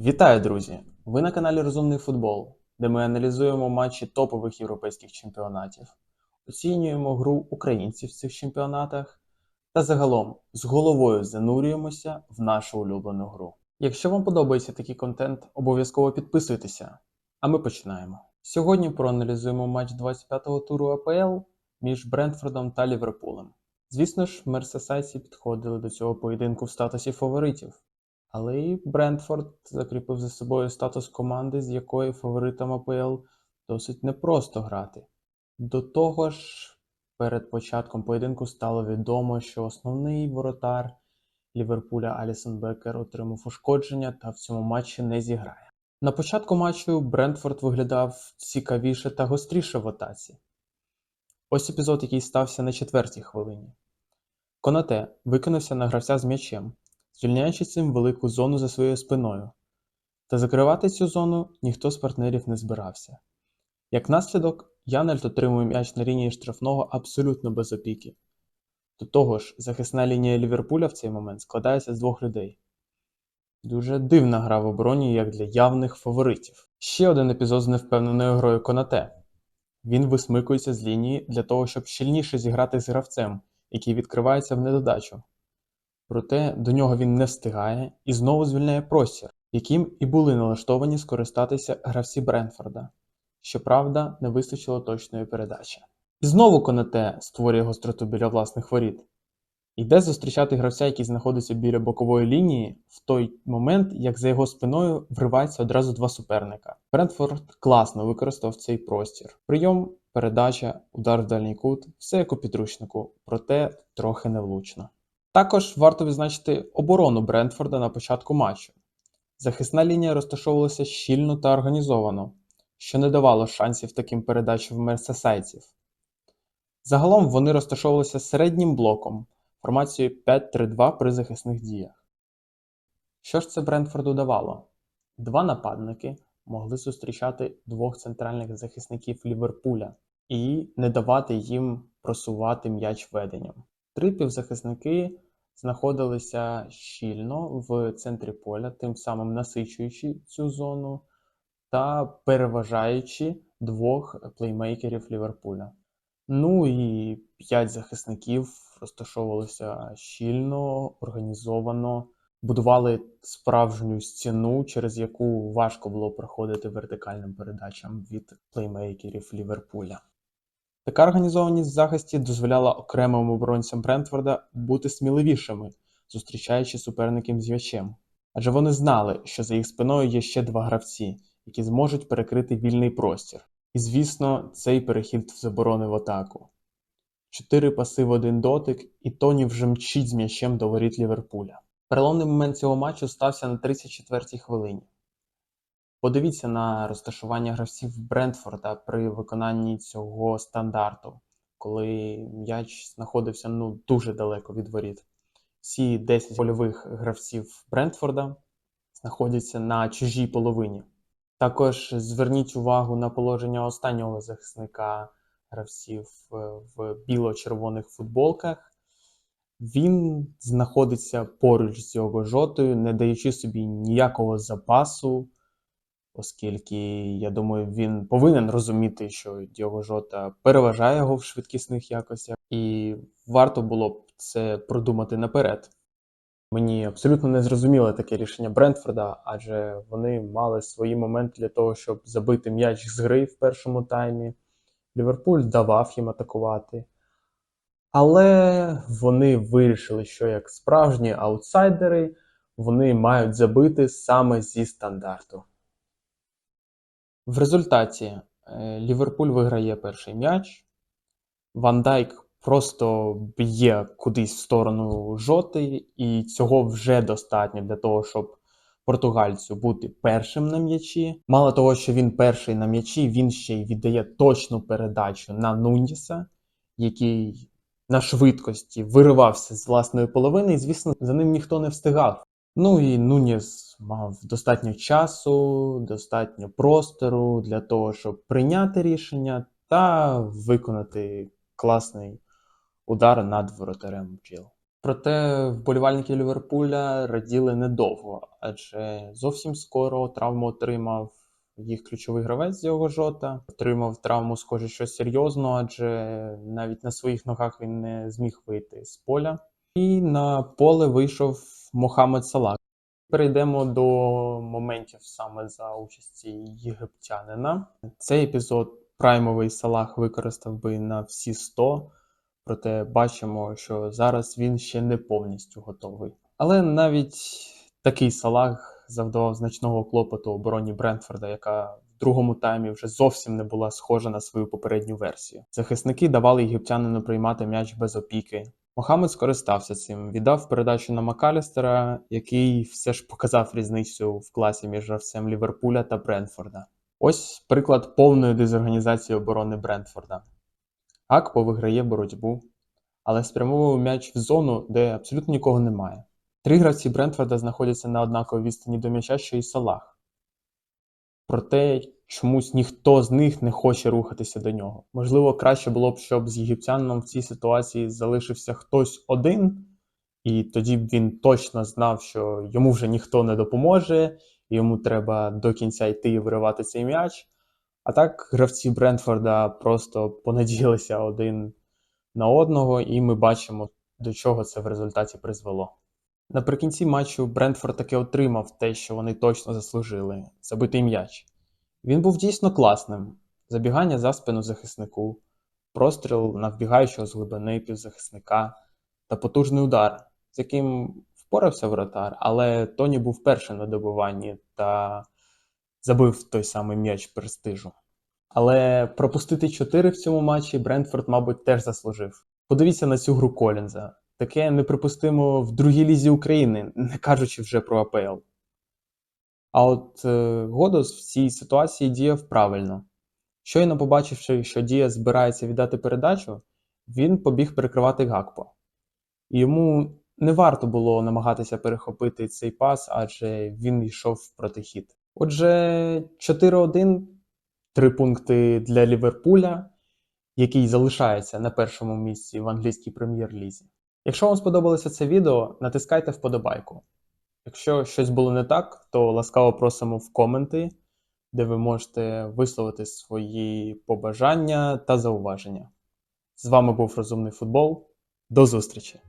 Вітаю, друзі! Ви на каналі Розумний футбол, де ми аналізуємо матчі топових європейських чемпіонатів, оцінюємо гру українців в цих чемпіонатах та загалом з головою занурюємося в нашу улюблену гру. Якщо вам подобається такий контент, обов'язково підписуйтеся. А ми починаємо. Сьогодні проаналізуємо матч 25-го туру АПЛ між Брентфордом та Ліверпулем. Звісно ж, мерсесайці підходили до цього поєдинку в статусі фаворитів. Але і Брентфорд закріпив за собою статус команди, з якої фаворитам АПЛ досить непросто грати. До того ж, перед початком поєдинку стало відомо, що основний воротар Ліверпуля Алісон Бекер отримав ушкодження та в цьому матчі не зіграє. На початку матчу Брентфорд виглядав цікавіше та гостріше в атаці. Ось епізод, який стався на четвертій хвилині. Конате викинувся на гравця з м'ячем, звільняючи цим велику зону за своєю спиною. Та закривати цю зону ніхто з партнерів не збирався. Як наслідок, Янельт отримує м'яч на лінії штрафного абсолютно без опіки. До того ж, захисна лінія Ліверпуля в цей момент складається з двох людей. Дуже дивна гра в обороні, як для явних фаворитів. Ще один епізод з невпевненою грою Конате. Він висмикується з лінії для того, щоб щільніше зіграти з гравцем, який відкривається в недодачу. Проте до нього він не встигає і знову звільняє простір, яким і були налаштовані скористатися гравці Бренфорда. Щоправда, не вистачило точної передачі. І знову Конате створює гостроту біля власних воріт. Йде зустрічати гравця, який знаходиться біля бокової лінії, в той момент, як за його спиною вривається одразу два суперника. Брентфорд класно використав цей простір. Прийом, передача, удар в дальній кут все як у підручнику, проте трохи невлучно. Також варто відзначити оборону Брентфорда на початку матчу. Захисна лінія розташовувалася щільно та організовано, що не давало шансів таким передачам мерсесайців. Загалом вони розташовувалися середнім блоком, формацією 5-3-2 при захисних діях. Що ж це Брентфорду давало? Два нападники могли зустрічати двох центральних захисників Ліверпуля і не давати їм просувати м'яч веденням. Три півзахисники знаходилися щільно в центрі поля, тим самим насичуючи цю зону та переважаючи двох плеймейкерів Ліверпуля. Ну і п'ять захисників розташовувалися щільно, організовано, будували справжню стіну, через яку важко було проходити вертикальним передачам від плеймейкерів Ліверпуля. Така організованість в захисті дозволяла окремим оборонцям Брентфорда бути сміливішими, зустрічаючи суперників з м'ячем. Адже вони знали, що за їх спиною є ще два гравці, які зможуть перекрити вільний простір. І, звісно, цей перехід з оборони в атаку. Чотири паси в один дотик, і Тоні вже мчить з м'ячем до воріт Ліверпуля. Переломний момент цього матчу стався на 34-й хвилині. Подивіться на розташування гравців Брентфорда при виконанні цього стандарту, коли м'яч знаходився ну, дуже далеко від воріт. Всі 10 польових гравців Брентфорда знаходяться на чужій половині. Також зверніть увагу на положення останнього захисника гравців е, в біло-червоних футболках. Він знаходиться поруч з його жотою, не даючи собі ніякого запасу, оскільки, я думаю, він повинен розуміти, що Діого Жота переважає його в швидкісних якостях, і варто було б це продумати наперед. Мені абсолютно не зрозуміло таке рішення Брентфорда, адже вони мали свої моменти для того, щоб забити м'яч з гри в першому таймі. Ліверпуль давав їм атакувати. Але вони вирішили, що як справжні аутсайдери, вони мають забити саме зі стандарту. В результаті е, Ліверпуль виграє перший м'яч. Ван Дайк просто б'є кудись в сторону жоти, і цього вже достатньо для того, щоб португальцю бути першим на м'ячі. Мало того, що він перший на м'ячі, він ще й віддає точну передачу на Нуніса, який на швидкості виривався з власної половини, і, звісно, за ним ніхто не встигав. Ну і Нуніс мав достатньо часу, достатньо простору для того, щоб прийняти рішення та виконати класний удар над воротарем бджіл. Проте вболівальники Ліверпуля раділи недовго, адже зовсім скоро травму отримав їх ключовий гравець Діого Жота. Отримав травму, схоже, що серйозно, адже навіть на своїх ногах він не зміг вийти з поля. І на поле вийшов Мохамед Салах. Перейдемо до моментів саме за участі єгиптянина. Цей епізод праймовий Салах використав би на всі 100, проте бачимо, що зараз він ще не повністю готовий. Але навіть такий Салах завдавав значного клопоту обороні Брентфорда, яка в другому таймі вже зовсім не була схожа на свою попередню версію. Захисники давали єгиптянину приймати м'яч без опіки. Мохамед скористався цим, віддав передачу на Макалістера, який все ж показав різницю в класі між гравцем Ліверпуля та Брентфорда. Ось приклад повної дезорганізації оборони Брентфорда. Акпо виграє боротьбу, але спрямовує м'яч в зону, де абсолютно нікого немає. Три гравці Брентфорда знаходяться на однаковій відстані до м'яча, що і Салах. Проте чомусь ніхто з них не хоче рухатися до нього. Можливо, краще було б, щоб з єгиптянином в цій ситуації залишився хтось один, і тоді б він точно знав, що йому вже ніхто не допоможе, йому треба до кінця йти і виривати цей м'яч. А так, гравці Брентфорда просто понадіялися один на одного, і ми бачимо, до чого це в результаті призвело. Наприкінці матчу Брентфорд таки отримав те, що вони точно заслужили забитий м'яч. Він був дійсно класним. Забігання за спину захиснику, простріл на вбігаючого з глибини півзахисника та потужний удар, з яким впорався воротар, але Тоні був першим на добиванні та забив той самий м'яч престижу. Але пропустити 4 в цьому матчі Брентфорд, мабуть, теж заслужив. Подивіться на цю гру Колінза. Таке неприпустимо в другій лізі України, не кажучи вже про АПЛ. А от е, Годос в цій ситуації діяв правильно. Щойно побачивши, що Дія збирається віддати передачу, він побіг перекривати Гакпо. Йому не варто було намагатися перехопити цей пас, адже він йшов в протихід. Отже, 4-1, три пункти для Ліверпуля, який залишається на першому місці в англійській прем'єр-лізі. Якщо вам сподобалося це відео, натискайте вподобайку. Якщо щось було не так, то ласкаво просимо в коменти, де ви можете висловити свої побажання та зауваження. З вами був Розумний Футбол. До зустрічі!